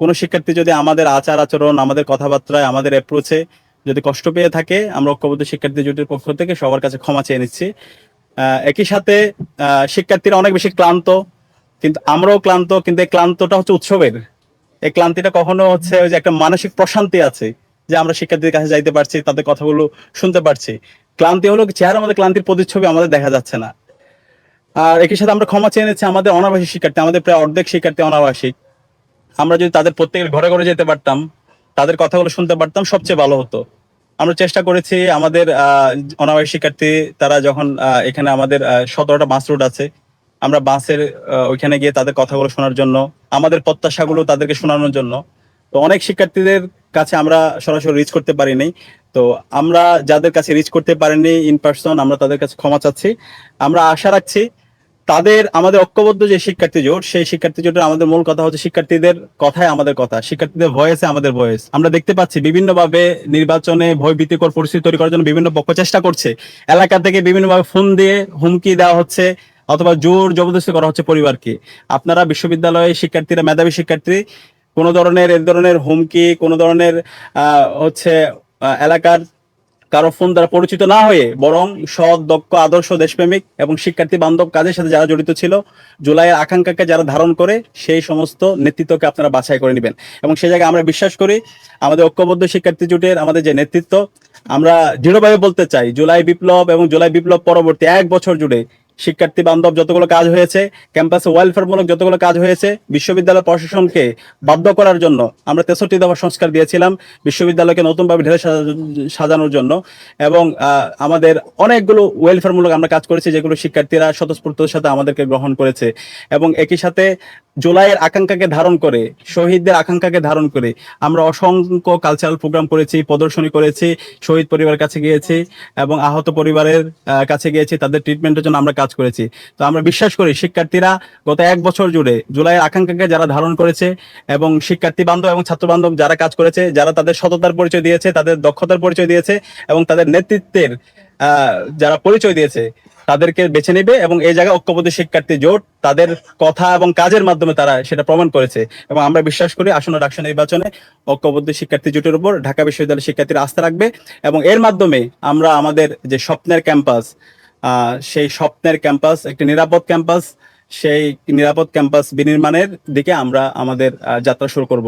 কোনো শিক্ষার্থী যদি আমাদের আচার আচরণ, আমাদের কথাবার্তায়, আমাদের অ্যাপ্রোচে যদি কষ্ট পেয়ে থাকে, আমরা ঐক্যবদ্ধ শিক্ষার্থী জোটের পক্ষ থেকে সবার কাছে ক্ষমা চেয়ে নিচ্ছি। একই সাথে শিক্ষার্থীরা অনেক বেশি ক্লান্ত, কিন্তু আমরাও ক্লান্ত, কিন্তু এই ক্লান্তটা হচ্ছে উৎসবের। এই ক্লান্তিটা কখনো হচ্ছে ওই যে একটা মানসিক প্রশান্তি আছে, যে আমরা শিক্ষার্থীদের কাছে যাইতে পারছি, তাদের কথাগুলো শুনতে পারছি। ক্লান্তি হলো চেহারা আমাদের ক্লান্তির প্রতিচ্ছবি আমাদের দেখা যাচ্ছে না। আর একই সাথে আমরা ক্ষমা চেয়ে নিচ্ছি আমাদের অনাবাসিক শিক্ষার্থী, আমাদের প্রায় অর্ধেক শিক্ষার্থী অনাবাসিক আমরা যদি তাদের প্রত্যেকের ঘরে ঘরে যেতে পারতাম তাদের কথাগুলো শুনতে পারতাম সবচেয়ে ভালো হতো। আমরা চেষ্টা করেছি আমাদের আহ, অনাবাসিক শিক্ষার্থী তারা যখন এখানে আমাদের সতেরোটা বাস রুট আছে আমরা বাসের ওইখানে গিয়ে তাদের কথাগুলো শোনার জন্য আমাদের প্রত্যাশাগুলো তাদেরকে শোনানোর জন্য। তো অনেক শিক্ষার্থীদের কাছে আমরা সরাসরি রিচ করতে পারিনি। তো আমরা যাদের কাছে রিচ করতে পারিনি ইন পার্সন আমরা তাদের কাছে ক্ষমা চাচ্ছি। আমরা আশা রাখছি তাদের আমাদের ঐক্যবদ্ধ যে শিক্ষার্থী জোট, সেই শিক্ষার্থী জোটের আমাদের মূল কথা হচ্ছে শিক্ষার্থীদের কথায় আমাদের কথা, শিক্ষার্থীদের ভয়েসে আমাদের ভয়েস আমরা দেখতে পাচ্ছি বিভিন্নভাবে নির্বাচনে ভয় ভীতিকর পরিস্থিতি তৈরি করার জন্য বিভিন্ন পক্ষ চেষ্টা করছে। এলাকা থেকে বিভিন্নভাবে ফোন দিয়ে হুমকি দেওয়া হচ্ছে অথবা জোর জবরদস্তি করা হচ্ছে পরিবারকে। আপনারা বিশ্ববিদ্যালয়ে শিক্ষার্থীরা, মেধাবী শিক্ষার্থী, কোনো ধরনের, এ ধরনের হুমকি, কোনো ধরনের হচ্ছে এলাকার কারও ফোন দ্বারা পরিচিত না হয়ে বরং সৎ, দক্ষ, আদর্শ, দেশপ্রেমিক এবং শিক্ষার্থী বান্ধব কাজের সাথে যারা জড়িত ছিল, জুলাইয়ের আকাঙ্ক্ষাকে যারা ধারণ করে সেই সমস্ত নেতৃত্বকে আপনারা বাছাই করে নেবেন। এবং সেই জায়গায় আমরা বিশ্বাস করি, আমাদের ঐক্যবদ্ধ শিক্ষার্থী জোটের আমাদের যে নেতৃত্ব, আমরা দৃঢ়ভাবে বলতে চাই, জুলাই বিপ্লব এবং জুলাই বিপ্লব পরবর্তী এক বছর জুড়ে শিক্ষার্থী বান্ধব যতগুলো কাজ হয়েছে, ক্যাম্পাসে ওয়েলফেয়ারমূলক যতগুলো কাজ হয়েছে, বিশ্ববিদ্যালয় প্রশাসনকে বাধ্য করার জন্য আমরা তেষট্টি দফা সংস্কার দিয়েছিলাম বিশ্ববিদ্যালয়কে নতুনভাবে ঢেলে সাজা- সাজানোর জন্য। এবং আমাদের অনেকগুলো ওয়েলফেয়ারমূলক আমরা কাজ করেছি যেগুলো শিক্ষার্থীরা স্বতঃস্ফূর্তর সাথে আমাদেরকে গ্রহণ করেছে। এবং একই সাথে জুলাইয়ের আকাঙ্ক্ষাকে ধারণ করে, শহীদদের আকাঙ্ক্ষাকে ধারণ করে আমরা অসংখ্য কালচারাল প্রোগ্রাম করেছি, প্রদর্শনী করেছি, শহীদ পরিবারের কাছে গিয়েছি এবং আহত পরিবারের কাছে গিয়েছি, তাদের ট্রিটমেন্টের জন্য আমরা কাজ করেছি। তো আমরা বিশ্বাস করি শিক্ষার্থীরা গত এক বছর জুড়ে জুলাইয়ের আকাঙ্ক্ষাকে যারা ধারণ করেছে এবং শিক্ষার্থী বান্ধব এবং ছাত্র বান্ধব যারা কাজ করেছে, যারা তাদের সততার পরিচয় দিয়েছে, তাদের দক্ষতার পরিচয় দিয়েছে এবং তাদের নেতৃত্বের যারা পরিচয় দিয়েছে, তাদেরকে বেছে নেবে এবং এই জায়গায় ঐক্যবদ্ধ শিক্ষার্থী জোট তাদের কথা এবং কাজের মাধ্যমে তারা সেটা প্রমাণ করেছে এবং আমরা বিশ্বাস করি আসন্ন ডাকসু নির্বাচনে ঐক্যবদ্ধ শিক্ষার্থী জোটের উপর ঢাকা বিশ্ববিদ্যালয়ের শিক্ষার্থীরা আস্থা রাখবে এবং এর মাধ্যমে আমরা আমাদের যে স্বপ্নের ক্যাম্পাস সেই স্বপ্নের ক্যাম্পাস, একটি নিরাপদ ক্যাম্পাস, সেই নিরাপদ ক্যাম্পাস বিনির্মাণের দিকে আমরা আমাদের যাত্রা শুরু করব।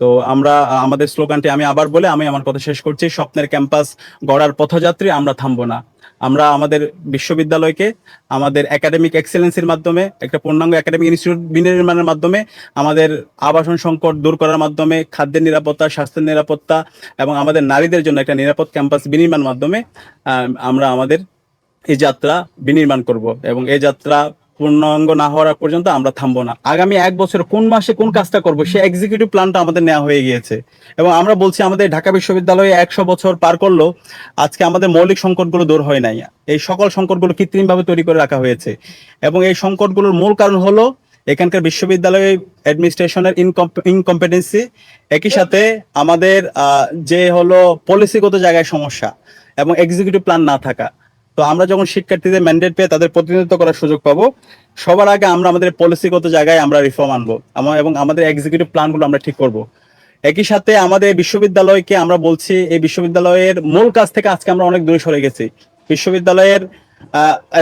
তো আমরা আমাদের স্লোগানটি আমি আবার বলে আমি আমার কথা শেষ করছি, স্বপ্নের ক্যাম্পাস গড়ার পথযাত্রী আমরা থামবো না। আমরা আমাদের বিশ্ববিদ্যালয়কে, আমাদের একাডেমিক এক্সেলেন্সির মাধ্যমে, একটা পূর্ণাঙ্গ একাডেমিক ইনস্টিটিউট বিনির্মাণের মাধ্যমে, আমাদের আবাসন সংকট দূর করার মাধ্যমে, খাদ্যের নিরাপত্তা, স্বাস্থ্যের নিরাপত্তা এবং আমাদের নারীদের জন্য একটা নিরাপদ ক্যাম্পাস বিনির্মাণ মাধ্যমে আমরা আমাদের এই যাত্রা বিনির্মাণ করব এবং এই যাত্রা পূর্ণাঙ্গ না হওয়ার পর্যন্ত আমরা থামবো না। আগামী এক বছর কোন মাসে কোন কাজটা করব সেই এক্সিকিউটিভ প্ল্যানটা আমাদের নেওয়া হয়ে গিয়েছে। এবং আমরা বলছি আমাদের ঢাকা বিশ্ববিদ্যালয়ে একশো বছর পার করল আজকে আমাদের মৌলিক সংকটগুলো দূর হয় নাই। এই সকল সংকটগুলো কৃত্রিমভাবে তৈরি করে রাখা হয়েছে। এবং এই সংকটগুলোর মূল কারণ হলো এখানকার বিশ্ববিদ্যালয় অ্যাডমিনিস্ট্রেশনের ইনকম্পিটেন্সি একই সাথে আমাদের যে হলো পলিসিগত জায়গায় সমস্যা এবং এক্সিকিউটিভ প্ল্যান না থাকা। তো আমরা যখন শিক্ষার্থীদের ম্যান্ডেট পেয়ে তাদের প্রতিনিধিত্ব করার সুযোগ পাবো, সবার আগে আমরা আমাদের পলিসিগত জায়গায় আমরা রিফর্ম আনব এবং আমাদের এক্সিকিউটিভ প্ল্যানগুলো আমরা ঠিক করব। একই সাথে আমাদের বিশ্ববিদ্যালয়কে আমরা বলছি, এই বিশ্ববিদ্যালয়ের মূল কাজ থেকে আজকে আমরা অনেক দূরে সরে গেছি। বিশ্ববিদ্যালয়ের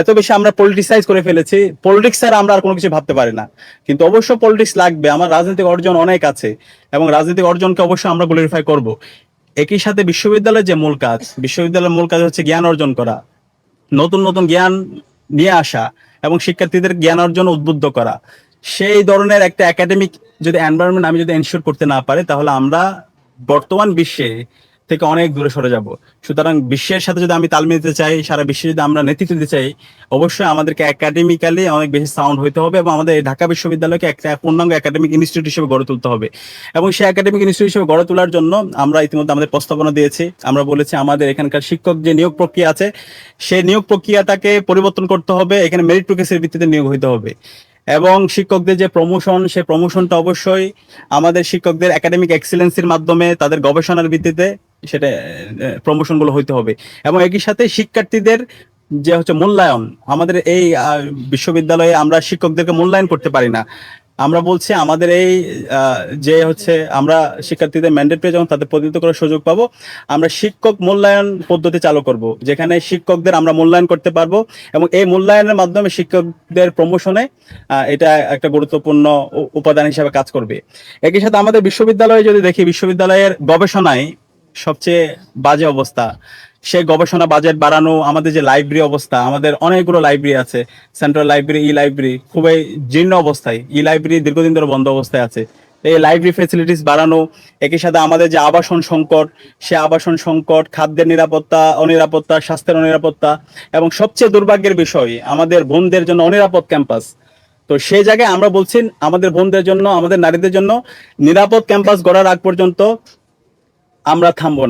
এত বেশি আমরা পলিটিসাইজ করে ফেলেছি পলিটিক্স আর আমরা আর কোনো কিছু ভাবতে পারি না। কিন্তু অবশ্য পলিটিক্স লাগবে, আমার রাজনৈতিক অর্জন অনেক আছে এবং রাজনৈতিক অর্জনকে অবশ্যই আমরা গ্লোরিফাই করব। একই সাথে বিশ্ববিদ্যালয়ের যে মূল কাজ, বিশ্ববিদ্যালয়ের মূল কাজ হচ্ছে জ্ঞান অর্জন করা। নতুন নতুন জ্ঞান নিয়ে আসা এবং শিক্ষার্থীদের জ্ঞান অর্জন উদ্বুদ্ধ করা। সেই ধরনের একটা একাডেমিক যদি এনভায়রনমেন্ট আমি যদি এনশিওর করতে না পারি, তাহলে আমরা বর্তমান বিশ্বে থেকে অনেক দূরে সরে যাব। সুতরাং বিশ্বের সাথে যদি আমি তাল মিলাতে চাই, সারা বিশ্বে যদি আমরা নেতৃত্ব দিতে চাই, অবশ্যই আমাদেরকে একাডেমিক্যালি অনেক বেশি সাউন্ড হইতে হবে এবং আমাদের ঢাকা বিশ্ববিদ্যালয়কে একটা পূর্ণাঙ্গ একাডেমিক ইনস্টিটিউট হিসেবে গড়ে তুলতে হবে। এবং সেই একাডেমিক ইনস্টিটিউট হিসেবে গড়ে তোলার জন্য আমরা ইতিমধ্যে আমাদের প্রস্তাবনা দিয়েছি। আমরা বলেছি আমাদের এখানকার শিক্ষক যে নিয়োগ প্রক্রিয়া আছে, সেই নিয়োগ প্রক্রিয়াটাকে পরিবর্তন করতে হবে। এখানে মেরিট প্রকেসের ভিত্তিতে নিয়োগ হইতে হবে। এবং শিক্ষকদের যে প্রমোশন সে প্রমোশনটা অবশ্যই আমাদের শিক্ষকদের একাডেমিক এক্সিলেন্সির মাধ্যমে, তাদের গবেষণার ভিত্তিতে সেটা প্রমোশনগুলো হইতে হবে। এবং একই সাথে শিক্ষার্থীদের যে হচ্ছে মূল্যায়ন, আমাদের এই বিশ্ববিদ্যালয়ে আমরা শিক্ষকদেরকে মূল্যায়ন করতে পারি না। আমরা বলছি আমাদের এই যে হচ্ছে আমরা শিক্ষার্থীদের ম্যান্ডেট পেয়ে যখন তাদের প্রতিনিধিত্ব করার সুযোগ পাবো, আমরা শিক্ষক মূল্যায়ন পদ্ধতি চালু করব, যেখানে শিক্ষকদের আমরা মূল্যায়ন করতে পারব এবং এই মূল্যায়নের মাধ্যমে শিক্ষকদের প্রমোশনে এটা একটা গুরুত্বপূর্ণ উপাদান হিসাবে কাজ করবে। একই সাথে আমাদের বিশ্ববিদ্যালয়ে যদি দেখি, বিশ্ববিদ্যালয়ের গবেষণায় সবচেয়ে বাজে অবস্থা। সেই গবেষণা বাজেট বাড়ানো, আমাদের যে লাইব্রেরি অবস্থা, আমাদের অনেকগুলো লাইব্রেরি আছে সেন্ট্রাল লাইব্রেরি ই লাইব্রেরি খুবই জীর্ণ অবস্থায়। ই লাইব্রেরি দীর্ঘদিন ধরে বন্ধ অবস্থায় আছে। এই লাইব্রেরি ফেসিলিটিস বাড়ানো, একই সাথে আমাদের যে আবাসন সংকট, সে আবাসন সংকট, খাদ্যের নিরাপত্তা, অনিরাপত্তা, স্বাস্থ্যের অনিরাপত্তা, এবং সবচেয়ে দুর্ভাগ্যের বিষয়, আমাদের বোনদের জন্য অনিরাপদ ক্যাম্পাস। তো সেই জায়গায় আমরা বলছি, আমাদের বোনদের জন্য, আমাদের নারীদের জন্য নিরাপদ ক্যাম্পাস গড়ার আগ পর্যন্ত আমরা থামবো না।